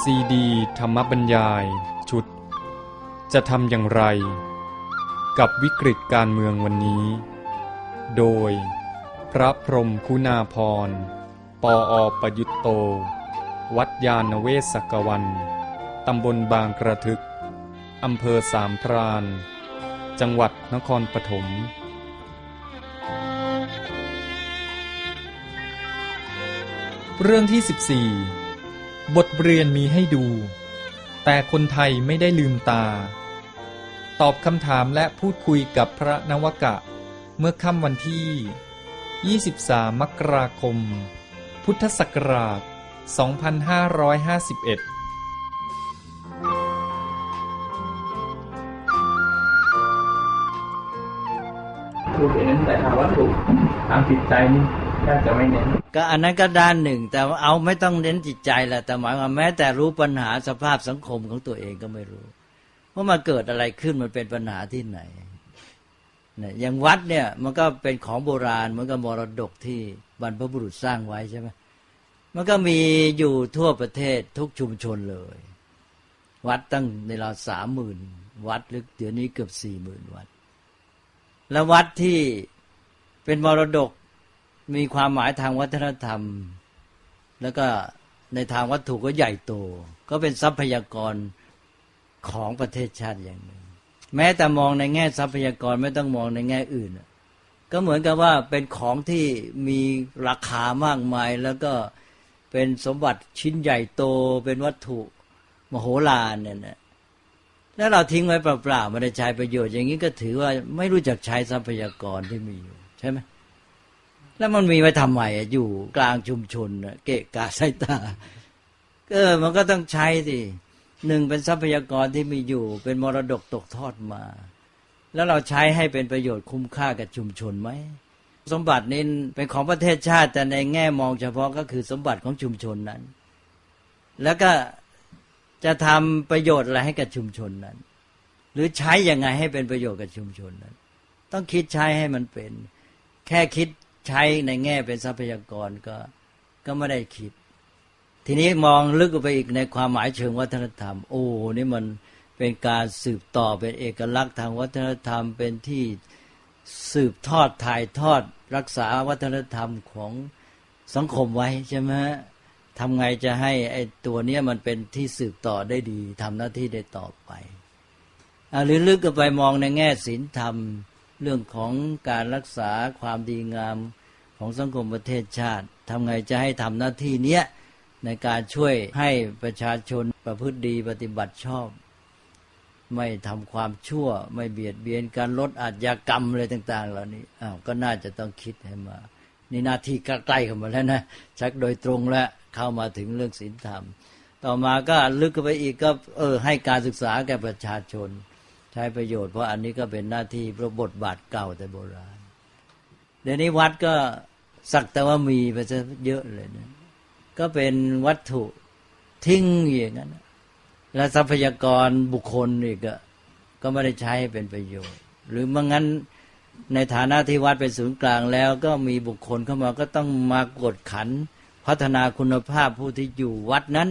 ซีดี ธรรมบรรยาย ชุด จะทำอย่างไร กับวิกฤตการเมืองวันนี้ โดย พระพรมคุณาพร ปออประยุตโต วัดยาณเวศกวัน ตำบลบางกระทึก อำเภอสามพราน จังหวัดนครปฐม เรื่องที่ 14 บทเรียนมีให้ดู แต่คนไทยไม่ได้ลืมตา ตอบคำถามและพูดคุยกับพระนวกะ เมื่อค่ำวันที่ 23 มกราคม พุทธศักราช 2551พูดเน้นแต่ทางวัตถุทางจิตใจนี่แทบจะไม่เน้น ก็อันนั้นก็ด้านหนึ่ง แต่ว่าเอาไม่ต้องเน้นจิตใจแหละแต่หมายความแม้แต่รู้ปัญหาสภาพสังคมของตัวเองก็ไม่รู้ว่ามันเกิดอะไรขึ้นมันเป็นปัญหาที่ไหนเนี่ยอย่างวัดเนี่ยมันก็เป็นของโบราณมันก็มรดกที่บรรพบุรุษสร้างไว้ใช่ไหมมันก็มีอยู่ทั่วประเทศทุกชุมชนเลย วัดตั้งในเราสามหมื่นวัดหรือเดี๋ยวนี้เกือบสี่หมื่นวัด แล้ววัดที่เป็นมรดก มีความหมายทางวัฒนธรรม แล้วก็ในทางวัตถุก็ใหญ่โต ก็เป็นทรัพยากรของประเทศชาติอย่างหนึ่ง แม้แต่มองในแง่ทรัพยากรไม่ต้องมองในแง่อื่น ก็เหมือนกับว่าเป็นของที่มีราคามากมาย แล้วก็เป็นสมบัติชิ้นใหญ่โตเป็นวัตถุมโหฬารเนี่ยนะแล้วเราทิ้งไว้เปล่าๆไม่ได้ใช้ประโยชน์อย่างนี้ก็ถือว่าไม่รู้จักใช้ทรัพยากรที่มีอยู่ใช่ไหม แล้วมันมีไว้ทำไมอะอยู่กลางชุมชนเกะกะสายตาเออมันก็ต้องใช้สิหนึ่งเป็นทรัพยากรที่มีอยู่ เป็นมรดกตกทอดมา แล้วเราใช้ให้เป็นประโยชน์คุ้มค่ากับชุมชนไหมสมบัตินี้เป็นของประเทศชาติ แต่ในแง่มองเฉพาะก็คือสมบัติของชุมชนนั้น แล้วก็จะทำประโยชน์อะไรให้กับชุมชนนั้น หรือใช้ยังไงให้เป็นประโยชน์กับชุมชนนั้น ต้องคิดใช้ให้มันเป็น แค่คิด ใช้ในแง่เป็นทรัพยากรก็ก็ไม่ได้คิด ทีนี้มองลึกไปอีกในความหมายเชิงวัฒนธรรม โอ้นี่มันเป็นการสืบต่อเป็นเอกลักษณ์ทางวัฒนธรรมเป็นที่สืบทอดถ่ายทอดรักษาวัฒนธรรมของสังคมไว้ใช่ไหมทำไงจะให้ไอ้ตัวเนี้ยมันเป็นที่สืบต่อได้ดีทำหน้าที่ได้ต่อไปอหรือลึกก็ไปมองในแง่ศีลธรรม เรื่องของการรักษาความดีงามของสังคมประเทศชาติทำไงจะให้ทำหน้าที่เนี้ยในการช่วยให้ประชาชนประพฤติดีปฏิบัติชอบ ไม่ทำความชั่วไม่เบียดเบียนการลดอาชญากรรมอะไรต่าง ๆ เหล่านี้อ้าวก็น่าจะต้องคิดให้มา นี่หน้าที่ใกล้ๆเข้ามาแล้วนะ ชักโดยตรงแล้วเข้ามาถึงเรื่องศีลธรรม ต่อมาก็ลึกเข้าไปอีกก็เออให้การศึกษาแก่ประชาชน ใช้ประโยชน์เพราะอันนี้ก็เป็นหน้าที่พระบทบาทเก่าแต่โบราณ เดี๋ยวนี้วัดก็สักแต่ว่ามีไปซะเยอะเลยนะก็เป็นวัตถุทิ้งอย่างนั้น แล้วทรัพยากรบุคคลอีกก็ก็ไม่ได้ใช้ให้เป็นประโยชน์ หรือไม่งั้นในฐานะที่วัดเป็นศูนย์กลางแล้ว ก็มีบุคคลเข้ามาก็ต้องมากดขัน พัฒนาคุณภาพผู้ที่อยู่วัดนั้น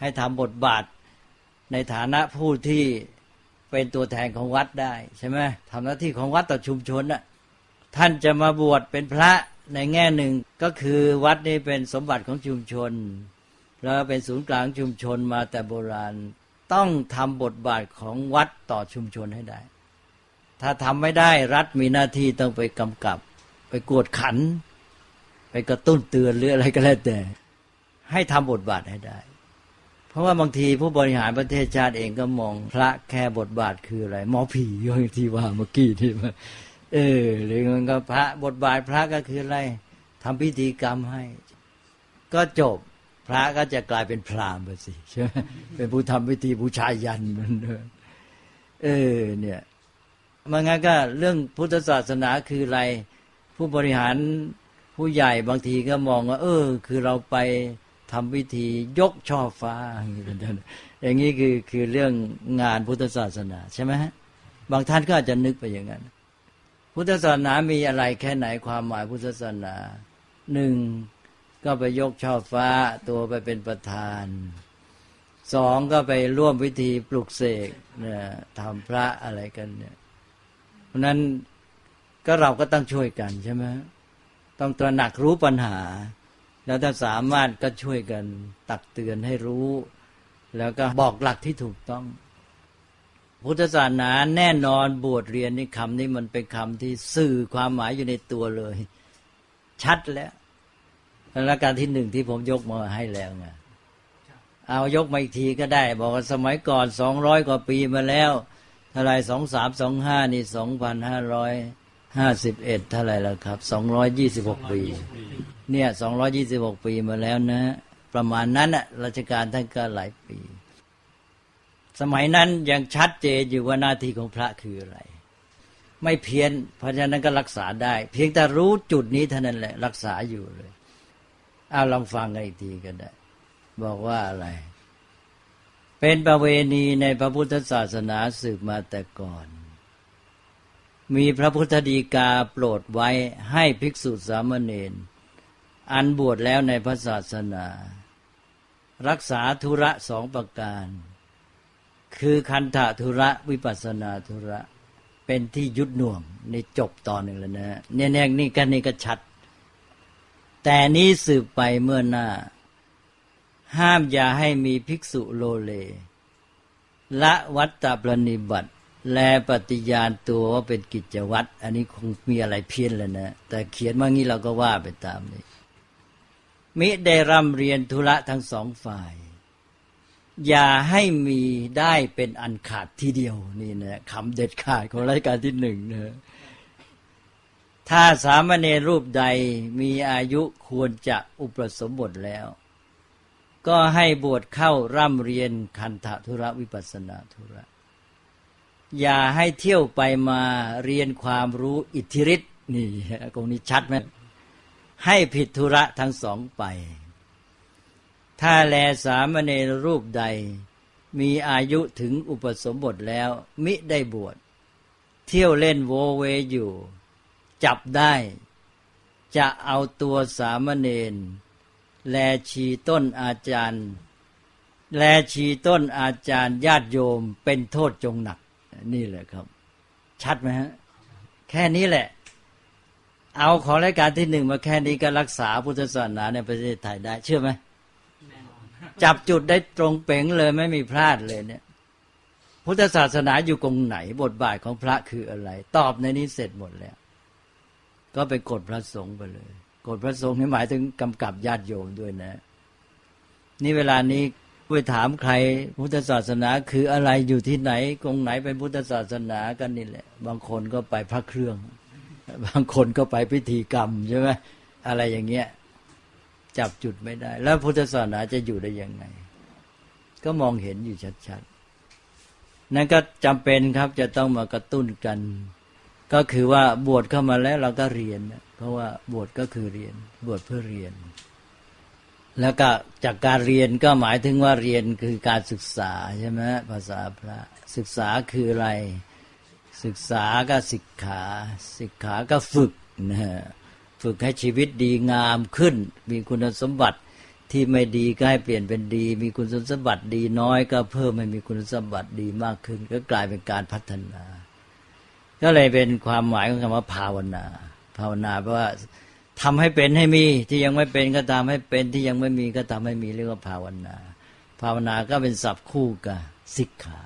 ให้ทำบทบาทในฐานะผู้ที่ เป็นตัวแทนของวัดได้ใช่ไหมทำหน้าที่ของวัดต่อชุมชนน่ะท่านจะมาบวชเป็นพระในแง่หนึ่งก็คือวัดนี้เป็นสมบัติของชุมชน แล้วเป็นศูนย์กลางชุมชนมาแต่โบราณ ต้องทำบทบาทของวัดต่อชุมชนให้ได้ ถ้าทำไม่ได้รัฐมีหน้าที่ต้องไปกำกับ ไปกวดขัน ไปกระตุ้นเตือนหรืออะไรก็แล้วแต่ ให้ทำบทบาทให้ได้ เพราะว่าบางทีผู้บริหารประเทศชาติเองก็มองพระแค่บทบาทคืออะไรหมอผีอย่างที่ว่าเมื่อกี้ที่ว่าเออ หรือมันก็พระบทบาทพระก็คืออะไรทำพิธีกรรมให้ ก็จบพระก็จะกลายเป็นพราหมณ์ไปสิใช่ไหมเป็นผู้ทำพิธีบูชายันมันเออเออเนี่ยมันงั้นก็เรื่องพุทธศาสนาคืออะไร ผู้บริหารผู้ใหญ่บางทีก็มองว่า เออ คือเราไป ทำพิธียกช่อฟ้า อย่างนี้คือคือเรื่องงานพุทธศาสนาใช่ไหมฮะบางท่านก็อาจจะนึกไปอย่างนั้น พุทธศาสนามีอะไรแค่ไหนความหมายพุทธศาสนาหนึ่งก็ไปยกช่อฟ้าตัวไปเป็นประธานสองก็ไปร่วมพิธีปลุกเสกเนี่ยทำพระอะไรกันเนี่ยเพราะนั้นก็เราก็ต้องช่วยกันใช่ไหมต้องตระหนักรู้ปัญหา แล้วถ้าสามารถก็ช่วยกันตักเตือนให้รู้ แล้วก็บอกหลักที่ถูกต้อง พุทธศาสนาแน่นอนบวชเรียนนี่คำนี้มันเป็นคำที่สื่อความหมายอยู่ในตัวเลย ชัดแล้วแล้วการที่หนึ่งที่ผมยกมาให้แล้วไงเอายกมาอีกทีก็ได้ บอกว่าสมัยก่อนสองร้อยกว่าปีมาแล้วเท่าไรสองสามสองห้านี่สองพันห้าร้อย ห้าสิบเอ็ดเท่าไรแล้วครับสองร้อยยี่สิบหกปี เนี่ยสองร้อยี่สิบหกปีมาแล้วนะ ประมาณนั้นอะราชการท่านก็หลายปี สมัยนั้นยังชัดเจนอยู่ว่าหน้าที่ของพระคืออะไร ไม่เพี้ยน เพราะฉะนั้นก็รักษาได้ เพียงแต่รู้จุดนี้เท่านั้นแหละ รักษาอยู่เลยเอาลองฟังกันอีกทีก็ได้ บอกว่าอะไร เป็นประเวณีในพระพุทธศาสนาสืบมาแต่ก่อน มีพระพุทธดีกาโปรดไว้ให้ภิกษุสามเณรอันบวชแล้วในพระศาสนา รักษาธุระสองประการ คือคันธะธุระวิปัสนาธุระเป็นที่ยุดหน่วงในจบตอนหนึ่งแล้วนะเนี่ยเนี่นี่กันนี่ก็ชัด แต่นี้สืบไปเมื่อหน้า ห้ามอย่าให้มีภิกษุโลเล ละวัตตปรนิบัติ แลปฏิญาณตัวว่าเป็นกิจวัตรอันนี้คงมีอะไรเพี้ยนแล้วนะ แต่เขียนมางี้เราก็ว่าไปตามนี้ มิได้ร่ำเรียนธุระทั้งสองฝ่าย อย่าให้มีได้เป็นอันขาดทีเดียวนี่นะคำเด็ดขาดของรายการที่หนึ่งนะถ้าสามเณรรูปใดมีอายุควรจะอุปสมบทแล้ว ก็ให้บวชเข้าร่ำเรียนคันธธุระวิปัสนาธุระ อย่าให้เที่ยวไปมาเรียนความรู้อิทธิฤทธิ์นี่ตรงนี้ชัดไหมให้ผิดธุระทั้งสองไป ถ้าแลสามเณรรูปใด มีอายุถึงอุปสมบทแล้ว มิได้บวช เที่ยวเล่นโวเวอยู่ จับได้ จะเอาตัวสามเณรแลชีต้นอาจารย์ แลชีต้นอาจารย์ญาติโยมเป็นโทษจงหนัก นี่แหละครับ ชัดไหมฮะ แค่นี้แหละ เอาของรายการที่หนึ่งมาแค่นี้ก็รักษาพุทธศาสนาในประเทศไทยได้ เชื่อไหมจับจุดได้ตรงเป๋งเลยไม่มีพลาดเลยเนี่ย พุทธศาสนาอยู่ตรงไหน บทบาทของพระคืออะไร ตอบในนี้เสร็จหมดแล้ว ก็ไปกดพระสงฆ์ไปเลยกดพระสงฆ์นี่หมายถึงกำกับญาติโยมด้วยนะ นี่เวลานี้ ไปถามใครพุทธศาสนาคืออะไรอยู่ที่ไหนตรงไหนเป็นพุทธศาสนากันนี่แหละ บางคนก็ไปพระเครื่อง บางคนก็ไปพิธีกรรมใช่ไหมอะไรอย่างเงี้ยจับจุดไม่ได้ แล้วพุทธศาสนาจะอยู่ได้ยังไง ก็มองเห็นอยู่ชัดๆนั่นก็จำเป็นครับจะต้องมากระตุ้นกัน ก็คือว่าบวชเข้ามาแล้วเราก็เรียน เพราะว่าบวชก็คือเรียน บวชเพื่อเรียน แล้วก็จากการเรียนก็หมายถึงว่าเรียนคือการศึกษาใช่ไหมภาษาพระศึกษาคืออะไร ศึกษาก็ศิกขาศิกขาก็ฝึกนะฮะฝึกให้ชีวิตดีงามขึ้น มีคุณสมบัติที่ไม่ดีก็ให้เปลี่ยนเป็นดี มีคุณสมบัติดีน้อย ก็เพิ่มให้มีคุณสมบัติดีมากขึ้น ก็กลายเป็นการพัฒนา ก็เลยเป็นความหมายของคำว่าภาวนา ภาวนาเพราะว่า ทำให้เป็นให้มี ที่ยังไม่เป็นก็ทำให้เป็นที่ยังไม่มีก็ทำให้มีเรียกว่าภาวนา ภาวนาก็เป็นศัพท์คู่กับศิกขา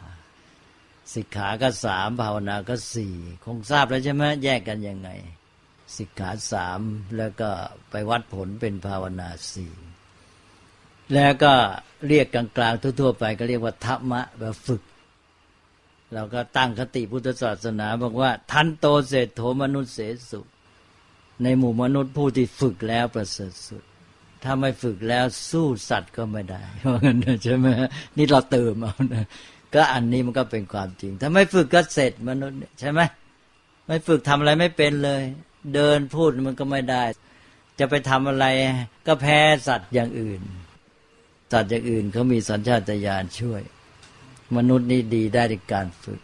สิกขาก็สามภาวนาก็สี่คงทราบแล้วใช่ไหมแยกกันยังไง สิกขาสามแล้วก็ไปวัดผลเป็นภาวนาสี่แล้วก็เรียกกลางๆทั่วๆไป ก็เรียกว่าธรรมะแบบฝึก เราก็ตั้งคติพุทธศาสนาบอกว่า ทันโตเศรษโธมนุษย์เสสุ ในหมู่มนุษย์ผู้ที่ฝึกแล้วประเสริฐสุด ถ้าไม่ฝึกแล้วสู้สัตว์ก็ไม่ได้เพราะงั้นใช่ไหมนี่เราเติมเอานะก็อันนี้มันก็เป็นความจริง ถ้าไม่ฝึกก็เสร็จมนุษย์ใช่ไหมไม่ฝึกทำอะไรไม่เป็นเลย เดินพูดมันก็ไม่ได้ จะไปทำอะไรก็แพ้สัตว์อย่างอื่น สัตว์อย่างอื่นเขามีสัญชาตญาณช่วย มนุษย์นี่ดีได้ในการฝึก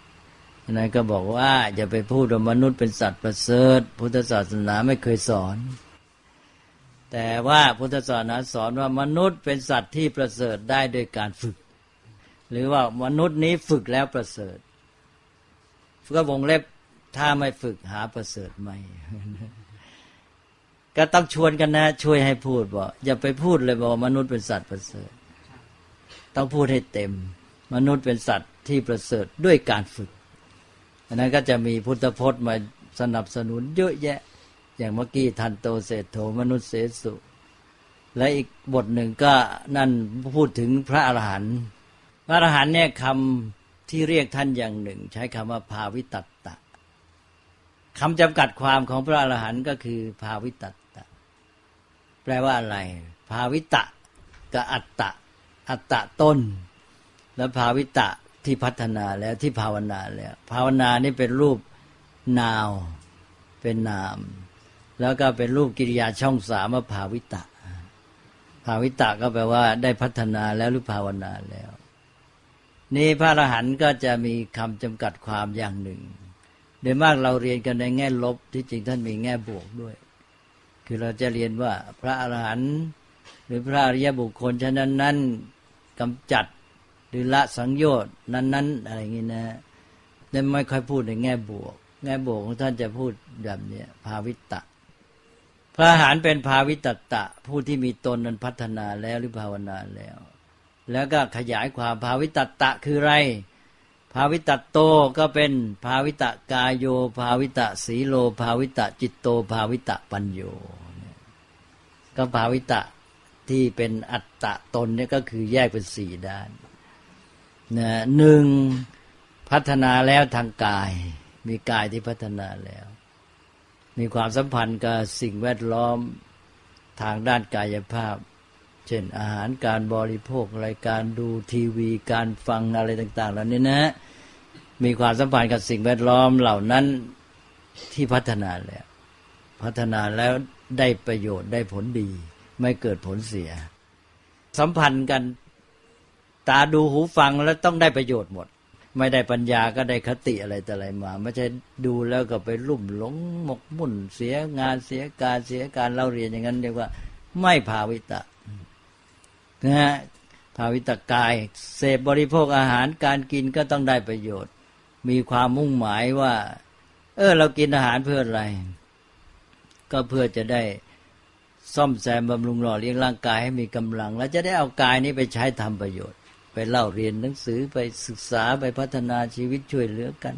นั้นก็บอกว่าอย่าไปพูดว่ามนุษย์เป็นสัตว์ประเสริฐ พุทธศาสนาไม่เคยสอน แต่ว่าพุทธศาสนาสอนว่ามนุษย์เป็นสัตว์ที่ประเสริฐได้โดยการฝึก หรือว่ามนุษย์นี้ฝึกแล้วประเสริฐก็วงเล็บถ้าไม่ฝึกหาประเสริฐไม่ก็ต้องชวนกันนะ ช่วยให้พูดบอกอย่าไปพูดเลยบอกว่ามนุษย์เป็นสัตว์ประเสริฐ ต้องพูดให้เต็ม มนุษย์เป็นสัตว์ที่ประเสริฐด้วยการฝึก อันนั้นก็จะมีพุทธพจน์มาสนับสนุนเยอะแยะ อย่างเมื่อกี้ทันโตเศรษโธมนุษย์เสสุ และอีกบทหนึ่งก็นั่นพูดถึงพระอรหันต์พระอรหันต์เนี่ยคำที่เรียกท่านอย่างหนึ่ง ใช้คำว่าภาวิตัตตะคำจำกัดความของพระอรหันต์ก็คือภาวิตัตตะ แปลว่าอะไร ภาวิตะกับอัตตะอัตตะต้น และภาวิตะ ที่พัฒนาแล้วที่ภาวนาแล้ว ภาวนานี่เป็นรูปนาวเป็นนาม แล้วก็เป็นรูปกิริยาช่องสามภาวิตะ ภาวิตะก็แปลว่าได้พัฒนาแล้วหรือภาวนาแล้ว นี่พระอรหันต์ก็จะมีคำจำกัดความอย่างหนึ่งโดยมากเราเรียนกันในแง่ลบที่จริงท่านมีแง่บวกด้วย คือเราจะเรียนว่าพระอรหันต์หรือพระอริยบุคคลฉะนั้นนั้นกำจัด หรือละสังโยชน์นั้น ๆ อะไรอย่างนี้นะแต่ไม่ค่อยพูดในแง่บวก แง่บวกของท่านจะพูดแบบนี้ภาวิตะ พระหันเป็นภาวิตตะ ผู้ที่มีตนนั้นพัฒนาแล้วหรือภาวนาแล้ว แล้วก็ขยายความภาวิตตะคืออะไรภาวิตโตก็เป็นภาวิตกายโย ภาวิตสีโล ภาวิตจิตโต ภาวิตปัญโย ก็ภาวิตที่เป็นอัตตะตนเนี่ยก็คือแยกเป็นสี่ด้าน นะหนึ่งพัฒนาแล้วทางกาย มีกายที่พัฒนาแล้ว มีความสัมพันธ์กับสิ่งแวดล้อมทางด้านกายภาพ เช่นอาหารการบริโภครายการดูทีวี การฟังอะไรต่างๆเหล่านี้นะ มีความสัมพันธ์กับสิ่งแวดล้อมเหล่านั้นที่พัฒนาแล้ว พัฒนาแล้วได้ประโยชน์ได้ผลดี ไม่เกิดผลเสีย สัมพันธ์กัน ตาดูหูฟังแล้วต้องได้ประโยชน์หมด ไม่ได้ปัญญาก็ได้คติอะไรแต่อะไรมา ไม่ใช่ดูแล้วก็ไปลุ่มหลงหมกมุ่นเสียงานเสียการเสียการเล่าเรียนอย่างนั้นเรียกว่า ไม่ภาวิตะนะฮะภาวิตกาย เสพบริโภคอาหารการกินก็ต้องได้ประโยชน์ มีความมุ่งหมายว่า เออ เรากินอาหารเพื่ออะไร ก็เพื่อจะได้ซ่อมแซมบำรุงหล่อเลี้ยงร่างกายให้มีกำลัง แล้วจะได้เอากายนี้ไปใช้ทำประโยชน์ ไปเล่าเรียนหนังสือไปศึกษาไปพัฒนาชีวิตช่วยเหลือกัน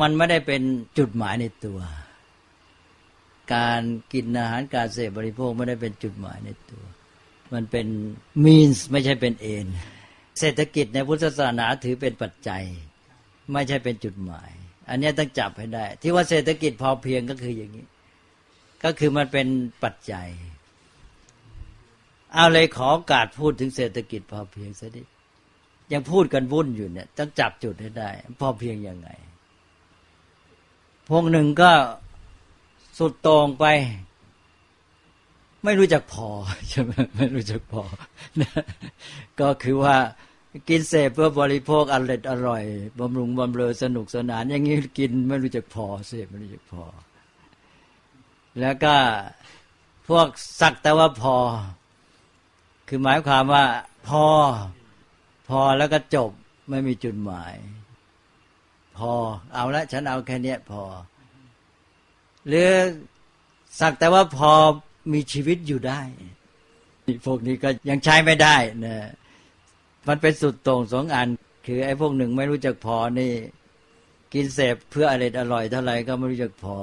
มันไม่ได้เป็นจุดหมายในตัว การกินอาหารการเสพบริโภคไม่ได้เป็นจุดหมายในตัว มันเป็น means ไม่ใช่เป็น end เศรษฐกิจในพุทธศาสนาถือเป็นปัจจัย ไม่ใช่เป็นจุดหมาย อันนี้ต้องจับให้ได้ ที่ว่าเศรษฐกิจพอเพียงก็คืออย่างนี้ ก็คือมันเป็นปัจจัย เอาเลยขอโอกาสพูดถึงเศรษฐกิจพอเพียงสักนิดยังพูดกันวุ่นอยู่เนี่ย ต้องจับจุดให้ได้ พอเพียงยังไง พวกหนึ่งก็สุดต่งไป ไม่รู้จักพอใช่ไหมไม่รู้จักพอนะก็คือว่ากินเสพเพื่อบริโภคอร่อยอร่อยบำรุงบำเรอสนุกสนาน อย่างนี้กินไม่รู้จักพอเสพไม่รู้จักพอ แล้วก็พวกสักแต่ว่าพอ คือหมายความว่าพอ พอแล้วก็จบไม่มีจุดหมาย พอเอาละฉันเอาแค่เนี้ยพอ หรือสักแต่ว่าพอมีชีวิตอยู่ได้พวกนี้ก็ยังใช้ไม่ได้นะมันเป็นสุดโต่งสองอัน คือไอ้พวกหนึ่งไม่รู้จักพอนี่ กินเสพเพื่ออร่อยอร่อยเท่าไหร่ก็ไม่รู้จักพอ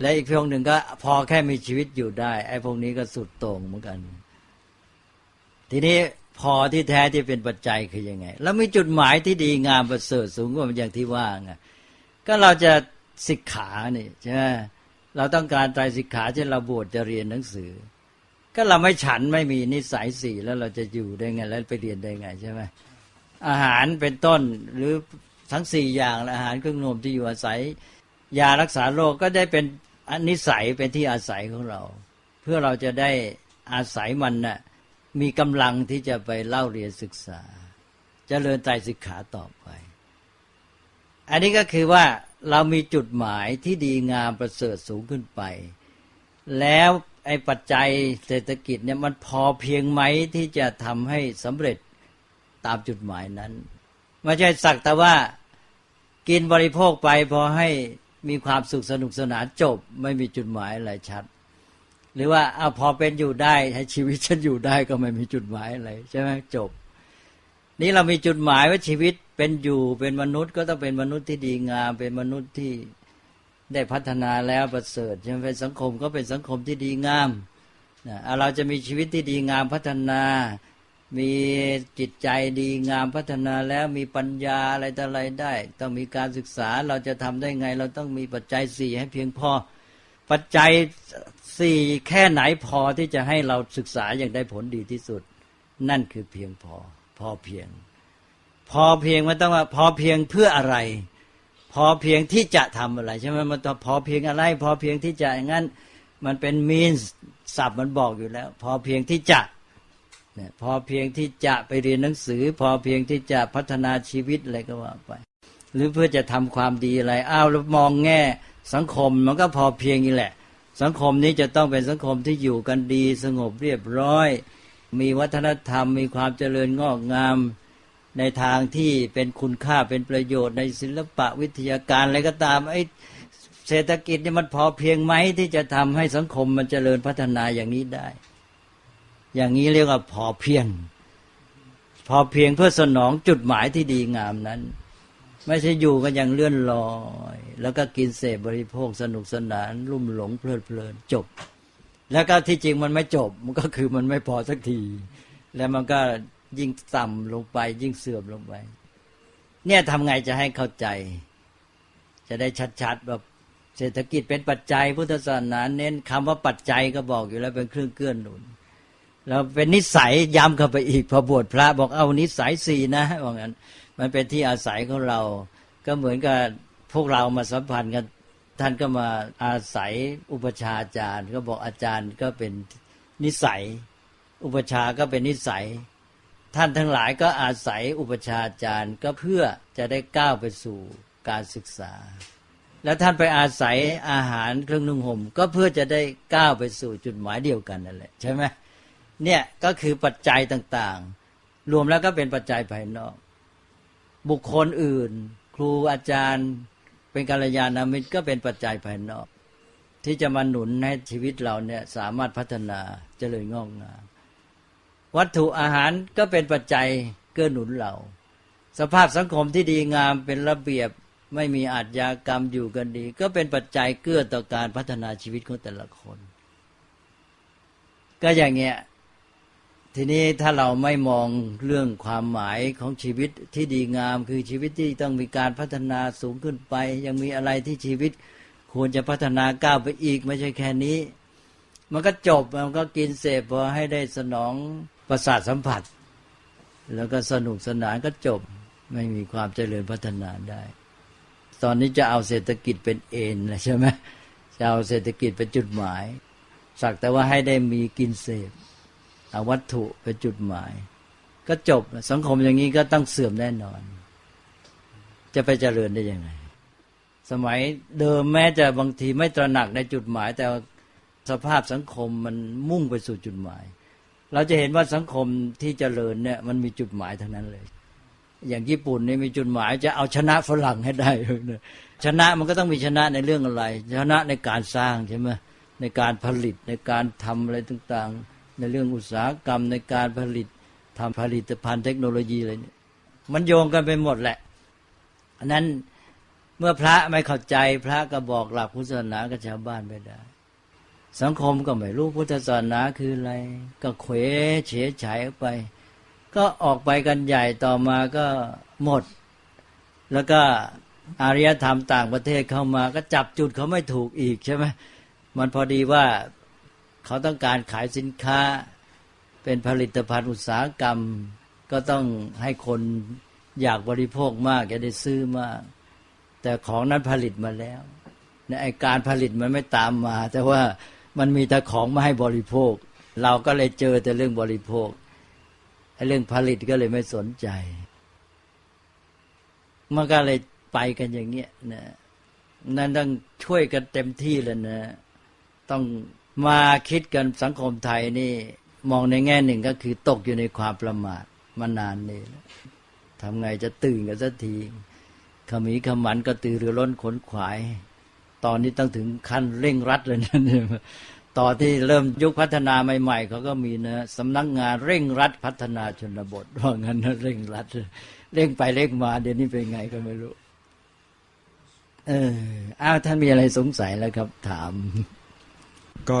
และอีกพวกหนึ่งก็พอแค่มีชีวิตอยู่ได้ ไอ้พวกนี้ก็สุดโต่งเหมือนกัน ทีนี้พอที่แท้ที่เป็นปัจจัยคือยังไง แล้วมีจุดหมายที่ดีงามประเสริฐสูงกว่าอย่างที่ว่าไงก็เราจะศิกขานี่ใช่ไหมเราต้องการไตรสิกขาเช่นเราบวชจะเรียนหนังสือ ก็เราไม่ฉันไม่มีนิสัยสี่แล้วเราจะอยู่ได้ไงแล้วไปเรียนได้ไงใช่ไหมอาหารเป็นต้นหรือทั้งสี่อย่างอาหารเครื่องนมที่อยู่อาศัย ยารักษาโรคก็ได้เป็นนิสัยเป็นที่อาศัยของเรา เพื่อเราจะได้อาศัยมันน่ะ มีกำลังที่จะไปเล่าเรียนศึกษาจเจริญไตรสิกขาต่อไป อันนี้ก็คือว่าเรามีจุดหมายที่ดีงามประเสริฐสูงขึ้นไป แล้วไอ้ปัจจัยเศรษฐกิจเนี่ยมันพอเพียงไหมที่จะทำให้สำเร็จตามจุดหมายนั้นไม่ใช่สักแต่ว่ากินบริโภคไปพอให้มีความสุขสนุกสนานจบ ไม่มีจุดหมายอะไรชัด หรือว่าเอาพอเป็นอยู่ได้ให้ชีวิตฉันอยู่ได้ก็ไม่มีจุดหมายอะไรใช่ไหมจบ นี่เรามีจุดหมายว่าชีวิตเป็นอยู่เป็นมนุษย์ ก็ต้องเป็นมนุษย์ที่ดีงาม เป็นมนุษย์ที่ได้พัฒนาแล้วประเสริฐใช่ไหมเป็นสังคมก็เป็นสังคมที่ดีงามนะเราจะมีชีวิตที่ดีงามพัฒนา มีจิตใจดีงามพัฒนาแล้วมีปัญญาอะไรต่ออะไรได้ ต้องมีการศึกษาเราจะทำได้ไง เราต้องมีปัจจัยสี่ให้เพียงพอ ปัจจัยสี่แค่ไหนพอที่จะให้เราศึกษาอย่างได้ผลดีที่สุด นั่นคือเพียงพอ พอเพียง พอเพียงมันต้องว่าพอเพียงเพื่ออะไร พอเพียงที่จะทำอะไรใช่ไหมมันต้องพอเพียงอะไร พอเพียงที่จะอย่างนั้นมันเป็น means ศัพท์มันบอกอยู่แล้ว พอเพียงที่จะเนี่ยพอเพียงที่จะไปเรียนหนังสือ พอเพียงที่จะพัฒนาชีวิตอะไรก็ว่าไป หรือเพื่อจะทำความดีอะไรอ้าวแล้วมองแง่ สังคมมันก็พอเพียงนี่แหละ สังคมนี้จะต้องเป็นสังคมที่อยู่กันดี สงบเรียบร้อย มีวัฒนธรรม มีความเจริญงอกงามในทางที่เป็นคุณค่าเป็นประโยชน์ในศิลปะวิทยาการอะไรก็ตามไอ้เศรษฐกิจนี่มันพอเพียงไหมที่จะทำให้สังคมมันเจริญพัฒนาอย่างนี้ได้ อย่างนี้เรียกว่าพอเพียง พอเพียงเพื่อสนองจุดหมายที่ดีงามนั้น ไม่ใช่อยู่กันอย่างเลื่อนลอย แล้วก็กินเสพบริโภคสนุกสนาน ลุ่มหลงเพลิดเพลินจบ แล้วก็ที่จริงมันไม่จบ มันก็คือมันไม่พอสักที แล้วมันก็ยิ่งต่ำลงไป ยิ่งเสื่อมลงไป เนี่ยทำไงจะให้เข้าใจ จะได้ชัดๆว่าเศรษฐกิจเป็นปัจจัยพุทธศาสนาเน้นคำว่าปัจจัยก็บอกอยู่แล้วเป็นเครื่องเกื้อนหนุนแล้วเป็นนิสัยย้ำเข้าไปอีกพอบวชพระบอกเอานิสัยสี่นะว่างั้น มันเป็นที่อาศัยของเรา ก็เหมือนกับพวกเรามาสัมพันธ์กัน ท่านก็มาอาศัยอุปชาอาจารย์ ก็บอกอาจารย์ก็เป็นนิสัย อุปชาก็เป็นนิสัย ท่านทั้งหลายก็อาศัยอุปชาอาจารย์ก็เพื่อจะได้ก้าวไปสู่การศึกษา แล้วท่านไปอาศัยอาหารเครื่องนุ่งห่มก็เพื่อจะได้ก้าวไปสู่จุดหมายเดียวกันนั่นแหละใช่ไหมเนี่ยก็คือปัจจัยต่างๆ รวมแล้วก็เป็นปัจจัยภายนอก บุคคลอื่น ครูอาจารย์ เป็นกัลยาณมิตรก็เป็นปัจจัยภายนอก ที่จะมาหนุนให้ชีวิตเราเนี่ยสามารถพัฒนาเจริญงอกงามวัตถุอาหารก็เป็นปัจจัยเกื้อหนุนเรา สภาพสังคมที่ดีงามเป็นระเบียบไม่มีอาชญากรรมอยู่กันดี ก็เป็นปัจจัยเกื้อต่อการพัฒนาชีวิตของแต่ละคน ก็อย่างเงี้ย ทีนี้ถ้าเราไม่มองเรื่องความหมายของชีวิตที่ดีงาม คือชีวิตที่ต้องมีการพัฒนาสูงขึ้นไป ยังมีอะไรที่ชีวิตควรจะพัฒนาก้าวไปอีกไม่ใช่แค่นี้ มันก็จบมันก็กินเสพพอให้ได้สนองประสาทสัมผัส แล้วก็สนุกสนานก็จบไม่มีความเจริญพัฒนาได้ ตอนนี้จะเอาเศรษฐกิจเป็นเอ็นใช่ไหมจะเอาเศรษฐกิจเป็นจุดหมาย สักแต่ว่าให้ได้มีกินเสพ เอาวัตถุเป็นจุดหมาย ก็จบสังคมอย่างนี้ก็ต้องเสื่อมแน่นอน จะไปเจริญได้ยังไง สมัยเดิมแม้จะบางทีไม่ตระหนักในจุดหมาย แต่สภาพสังคมมันมุ่งไปสู่จุดหมาย เราจะเห็นว่าสังคมที่เจริญเนี่ย มันมีจุดหมายทั้งนั้นเลย อย่างญี่ปุ่นนี่มีจุดหมายจะเอาชนะฝรั่งให้ได้เลยชนะมันก็ต้องมีชนะในเรื่องอะไร ชนะในการสร้างใช่ไหมในการผลิตในการทำอะไรต่างๆ ในเรื่องอุตสาหกรรมในการผลิตทำผลิตภัณฑ์เทคโนโลยีอะไรเนี่ยมันโยงกันไปหมดแหละอันนั้นเมื่อพระไม่เข้าใจพระก็บอกหลักพุทธศาสนากับชาวบ้านไม่ได้ สังคมก็ไม่รู้พุทธศาสนาคืออะไร ก็เขวเฉยฉายไป ก็ออกไปกันใหญ่ต่อมาก็หมด แล้วก็อารยธรรมต่างประเทศเข้ามาก็จับจุดเขาไม่ถูกอีกใช่ไหมมันพอดีว่า เขาต้องการขายสินค้า เป็นผลิตภัณฑ์อุตสาหกรรม ก็ต้องให้คนอยากบริโภคมากจะได้ซื้อมาก แต่ของนั้นผลิตมาแล้วในไอการผลิตมันไม่ตามมา แต่ว่ามันมีแต่ของมาให้บริโภค เราก็เลยเจอแต่เรื่องบริโภคไอเรื่องผลิตก็เลยไม่สนใจมันก็เลยไปกันอย่างเงี้ยนะนั่นต้องช่วยกันเต็มที่เลยนะ ต้อง มาคิดกันสังคมไทยนี่ มองในแง่หนึ่งก็คือตกอยู่ในความประมาทมานานนี่แล้วทำไงจะตื่นกันสักทีขมีขมันก็ตือรือร้นขนขวาย ตอนนี้ต้องถึงขั้นเร่งรัดเลยนะเนี่ยตอที่เริ่มยุคพัฒนาใหม่ ๆเขาก็มีนะสำนักงานเร่งรัดพัฒนาชนบทว่างั้นนะเร่งรัดเร่งไปเร่งมา เดี๋ยวนี้เป็นไงก็ไม่รู้ เอออ้าวท่านมีอะไรสงสัยแล้วครับ ถาม ก็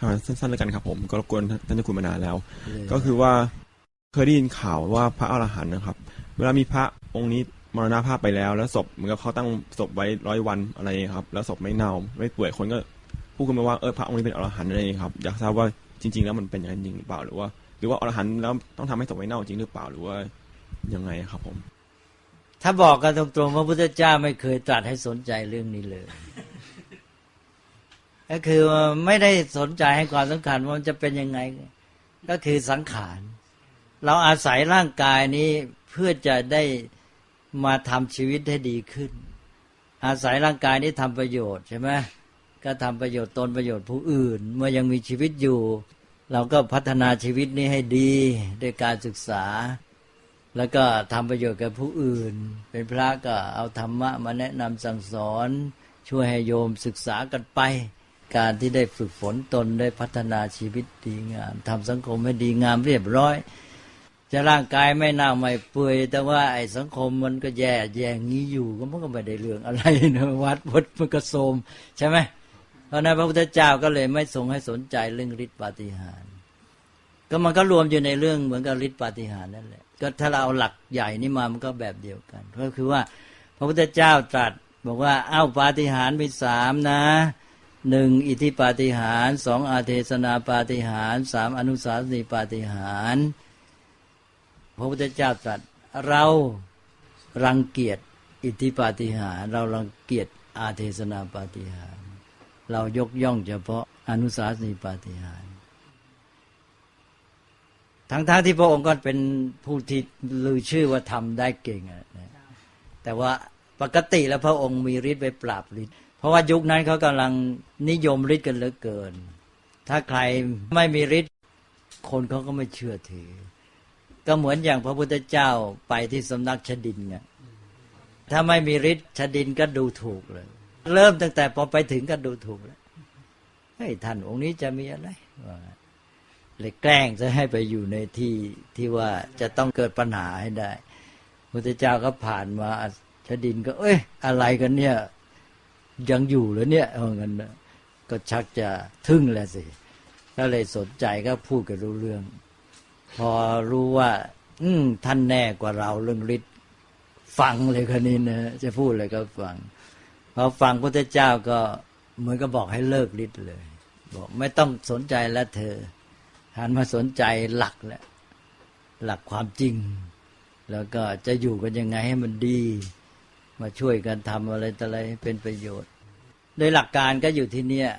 ขอสั้นๆแล้วกันครับผม ก็รบกวนท่านเจ้าคุณมานานแล้วเลยก็คือว่าเคยได้ยินข่าวว่าพระอรหันต์นะครับ เวลามีพระองค์นี้มรณภาพไปแล้ว แล้วศพเหมือนกับเขาตั้งศพไว้ร้อยวันอะไรอย่างเงี้ยครับ แล้วศพไม่เน่าไม่เปื่อยคนก็พูดกันมาว่าเออพระองค์นี้เป็นอรหันต์อะไรอย่างเงี้ยครับ อยากทราบว่าจริง ๆ แล้วมันเป็นอย่างนั้นจริงหรือเปล่าหรือว่า หรือว่าอรหันต์แล้วต้องทำให้ศพไม่เน่าจริงหรือเปล่าหรือว่ายังไงครับผม ถ้าบอกกันตรงๆพระพุทธเจ้าไม่เคยตรัสให้สนใจเรื่องนี้เลย ก็คือไม่ได้สนใจให้ความสำคัญว่ามันจะเป็นยังไง ก็คือสังขาร เราอาศัยร่างกายนี้เพื่อจะได้มาทำชีวิตให้ดีขึ้น อาศัยร่างกายนี้ทำประโยชน์ใช่ไหมก็ทำประโยชน์ตนประโยชน์ผู้อื่น เมื่อยังมีชีวิตอยู่ เราก็พัฒนาชีวิตนี้ให้ดีด้วยการศึกษา แล้วก็ทำประโยชน์กับผู้อื่น เป็นพระก็เอาธรรมะมาแนะนำสั่งสอน ช่วยให้โยมศึกษากันไป การที่ได้ฝึกฝนตนได้พัฒนาชีวิตดีงามทำสังคมให้ดีงามเรียบร้อย จะร่างกายไม่น่าไม่เปื่อยแต่ว่าไอ้สังคมมันก็แย่แย่งี้อยู่ก็มันก็ไม่ได้เรื่องอะไรนะวัดวัดมันก็โทมใช่ไหมเพราะนั้นพระพุทธเจ้าก็เลยไม่ทรงให้สนใจเรื่องฤทธิปาฏิหาริย์ก็มันก็รวมอยู่ในเรื่องเหมือนกับฤทธิปาฏิหาริย์นั่นแหละก็ถ้าเราเอาหลักใหญ่นี่มามันก็แบบเดียวกัน ก็คือว่าพระพุทธเจ้าตรัสบอกว่าเอ้าปาฏิหาริย์มีสามนะ หนึ่งอิทธิปาฏิหาริย์สองอาเทศนาปาฏิหาริย์สามอนุสาสนีปาฏิหาริย์พระพุทธเจ้าตรัสเรารังเกียจอิทธิปาฏิหาริย์เรารังเกียจอาเทศนาปาฏิหาริย์เรายกย่องเฉพาะอนุสาสนีปาฏิหาริย์ทั้งๆทที่พระองค์ก็เป็นผู้ที่ลือชื่อว่าทำได้เก่งอะนะแต่ว่าปกติแล้วพระองค์มีฤทธิ์ไปปราบฤทธิ์ เพราะว่ายุคนั้นเขากำลังนิยมฤทธิ์กันเหลือเกิน ถ้าใครไม่มีฤทธิ์คนเขาก็ไม่เชื่อถือ ก็เหมือนอย่างพระพุทธเจ้าไปที่สำนักชดินไงถ้าไม่มีฤทธิ์ชดินก็ดูถูกเลย เริ่มตั้งแต่พอไปถึงก็ดูถูกแล้วเฮ้ยท่านองค์นี้จะมีอะไรเลยแกล้งจะให้ไปอยู่ในที่ที่ว่าจะต้องเกิดปัญหาให้ได้พุทธเจ้าก็ผ่านมาชดินก็ เอ้ย อะไรกันเนี่ย ยังอยู่เหรือเนี่ยเอางั้นก็ชักจะทึ่งแล้วสิก็เลยสนใจก็พูดกันรู้เรื่อง พอรู้ว่า อืมท่านแน่กว่าเราเรื่องฤทธิ์ฟังเลยคนนี้นะจะพูดอะไรก็ฟังพอฟังพุทธเจ้าก็เหมือนก็บอกให้เลิกฤทธิ์เลย บอกไม่ต้องสนใจแล้วเธอหันมาสนใจหลักแล้วหลักความจริง แล้วก็จะอยู่กันยังไงให้มันดี มาช่วยกันทำอะไรต่ออะไรเป็นประโยชน์ โดยหลักการก็อยู่ที่เนี่ย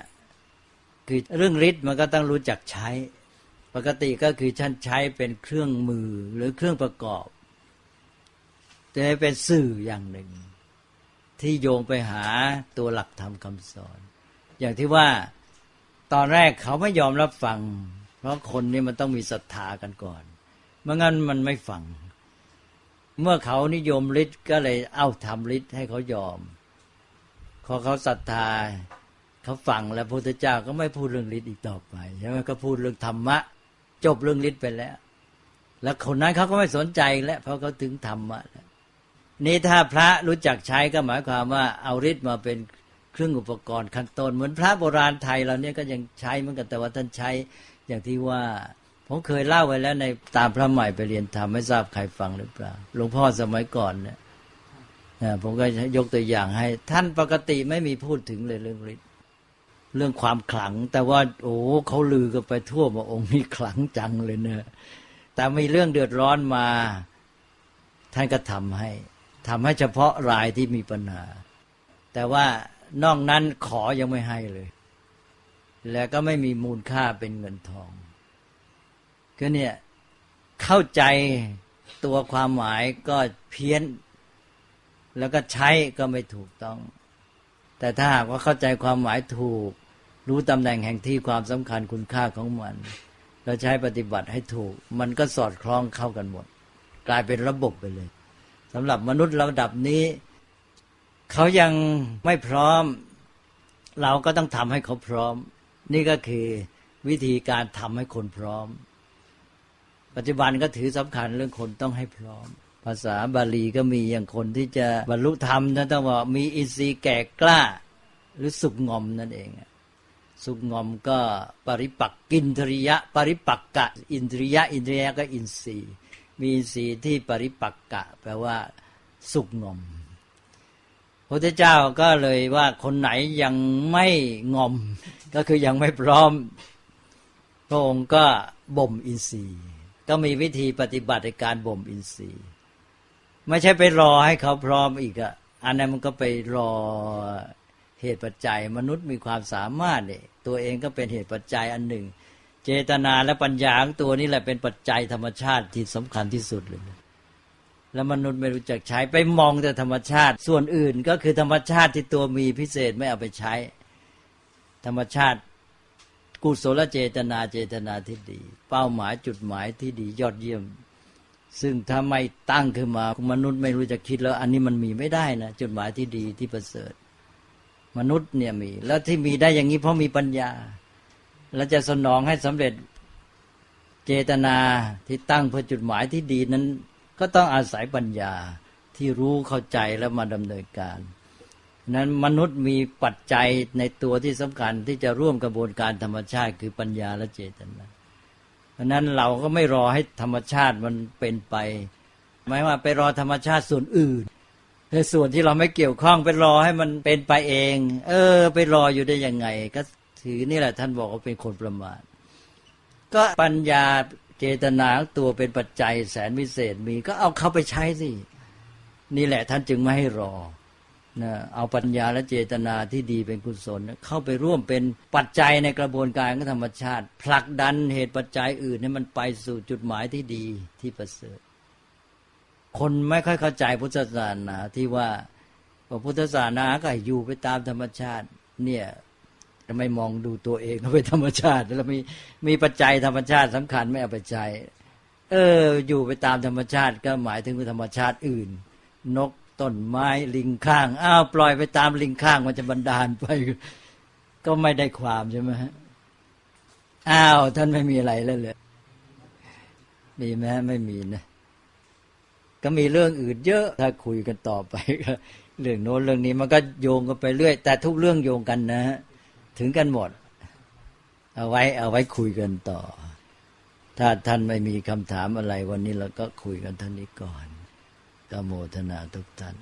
คือเรื่องฤทธิ์มันก็ต้องรู้จักใช้ ปกติก็คือท่านใช้เป็นเครื่องมือหรือเครื่องประกอบจะให้เป็นสื่ออย่างหนึ่ง ที่โยงไปหาตัวหลักธรรมคำสอน อย่างที่ว่าตอนแรกเขาไม่ยอมรับฟัง เพราะคนนี่มันต้องมีศรัทธากันก่อนเมื่องั้นมันไม่ฟัง เมื่อเขานิยมฤทธิ์ก็เลยเอาทำฤทธิ์ให้เขายอม พอเขาศรัทธาเขาฟังแล้วพระพุทธเจ้าก็ไม่พูดเรื่องฤทธิ์อีกต่อไปใช่ไหมก็พูดเรื่องธรรมะ จบเรื่องฤทธิ์ไปแล้ว แล้วคนนั้นเขาก็ไม่สนใจแล้วเพราะเขาถึงธรรมะแล้วนี่ถ้าพระรู้จักใช้ก็หมายความว่าเอาฤทธิ์มาเป็นเครื่องอุปกรณ์ขั้นต้นเหมือนพระโบราณไทยเราเนี่ยก็ยังใช้เหมือนกันแต่ว่าท่านใช้อย่างที่ว่า ผมเคยเล่าไว้แล้วในตามพระใหม่ไปเรียนธรรมไม่ทราบใครฟังหรือเปล่าหลวงพ่อสมัยก่อนเนี่ย ผมก็ยกตัวอย่างให้ ท่านปกติไม่มีพูดถึงเลยเรื่องฤทธิ์เรื่องความขลัง แต่ว่า โอ้เขาลือกันไปทั่วมาองค์นี้ขลังจังเลยเนะแต่มีเรื่องเดือดร้อนมา ท่านก็ทำให้ทำให้เฉพาะรายที่มีปัญหา แต่ว่านอกนั้นขอยังไม่ให้เลย แล้วก็ไม่มีมูลค่าเป็นเงินทองก็เนี่ยเข้าใจตัวความหมายก็เพี้ยน แล้วก็ใช้ก็ไม่ถูกต้อง แต่ถ้าหากว่าเข้าใจความหมายถูก รู้ตำแหน่งแห่งที่ความสำคัญคุณค่าของมันแล้วใช้ปฏิบัติให้ถูก มันก็สอดคล้องเข้ากันหมด กลายเป็นระบบไปเลยสำหรับมนุษย์ระดับนี้ เขายังไม่พร้อม เราก็ต้องทำให้เขาพร้อม นี่ก็คือวิธีการทำให้คนพร้อม ปัจจุบันก็ถือสำคัญเรื่องคนต้องให้พร้อม ภาษาบาลีก็มีอย่างคนที่จะบรรลุธรรมนะต้องบอกมีอินทรีย์แก่กล้า หรือสุกงอมนั่นเองสุกงอมก็ปริปักกินทริยะ ปริปักกะ อินทริยะ อินทริยะก็อินทรีย์ มีอินทรีย์ที่ปริปักกะ แปลว่า สุกงอมพระเจ้าก็เลยว่าคนไหนยังไม่งอม ก็คือยังไม่พร้อมพระองค์ก็บ่มอินทรีย์ ก็มีวิธีปฏิบัติในการบ่มอินทรีย์ ไม่ใช่ไปรอให้เขาพร้อมอีกอะอันนั้นมันก็ไปรอเหตุปัจจัย มนุษย์มีความสามารถเนี่ยตัวเองก็เป็นเหตุปัจจัยอันหนึ่ง เจตนาและปัญญาของตัวนี่แหละเป็นปัจจัยธรรมชาติที่สำคัญที่สุดเลย แล้วมนุษย์ไม่รู้จักใช้ไปมองแต่ธรรมชาติ ส่วนอื่นก็คือธรรมชาติที่ตัวมีพิเศษไม่เอาไปใช้ ธรรมชาติกุศลเจตนาเจตนาที่ดี เป้าหมายจุดหมายที่ดียอดเยี่ยม ซึ่งถ้าไม่ตั้งขึ้นมา มนุษย์ไม่รู้จะคิดแล้ว อันนี้มันมีไม่ได้นะจุดหมายที่ดีที่ประเสริฐ มนุษย์เนี่ยมี แล้วที่มีได้อย่างนี้เพราะมีปัญญา แล้วจะสนองให้สำเร็จเจตนาที่ตั้งเพื่อจุดหมายที่ดีนั้น ก็ต้องอาศัยปัญญาที่รู้เข้าใจแล้วมาดำเนินการนั้นมนุษย์มีปัจจัยในตัวที่สำคัญที่จะร่วมกระบวนการธรรมชาติ คือปัญญาและเจตนา เพราะนั้นเราก็ไม่รอให้ธรรมชาติมันเป็นไปหมายว่าไปรอธรรมชาติส่วนอื่นในส่วนที่เราไม่เกี่ยวข้องไปรอให้มันเป็นไปเอง เออ ไปรออยู่ได้ยังไง ก็ถือนี่แหละท่านบอกว่าเป็นคนประมาทก็ปัญญาเจตนาตัวเป็นปัจจัยแสนวิเศษมีก็เอาเข้าไปใช้สิ นี่แหละท่านจึงไม่ให้รอ นะเอาปัญญาและเจตนาที่ดีเป็นกุศล เข้าไปร่วมเป็นปัจจัยในกระบวนการของธรรมชาติ ผลักดันเหตุปัจจัยอื่นให้มันไปสู่จุดหมายที่ดีที่ประเสริฐ คนไม่ค่อยเข้าใจพุทธศาสนาที่ว่าว่าพุทธศาสนาก็อยู่ไปตามธรรมชาติ เนี่ยจะไม่มองดูตัวเองก็เป็นธรรมชาติ แล้วมีมีปัจจัยธรรมชาติสำคัญไม่เอาไปใช้เออ อยู่ไปตามธรรมชาติก็หมายถึงธรรมชาติอื่น นก ต้นไม้ลิงข้างอ้าวปล่อยไปตามลิงข้างมันจะบันดาลไป ก็ไม่ได้ความใช่ไหมฮะอ้าวท่านไม่มีอะไรแล้วเลยมีไหมไม่มีนะก็มีเรื่องอื่นเยอะถ้าคุยกันต่อไปก็เรื่องโน้นเรื่องนี้มันก็โยงกันไปเรื่อย แต่ทุกเรื่องโยงกันนะฮะถึงกันหมด เอาไว้ เอาไว้คุยกันต่อ ถ้าท่านไม่มีคำถามอะไรวันนี้เราก็คุยกันเท่านี้ก่อน ก็โมทนาทุกท่าน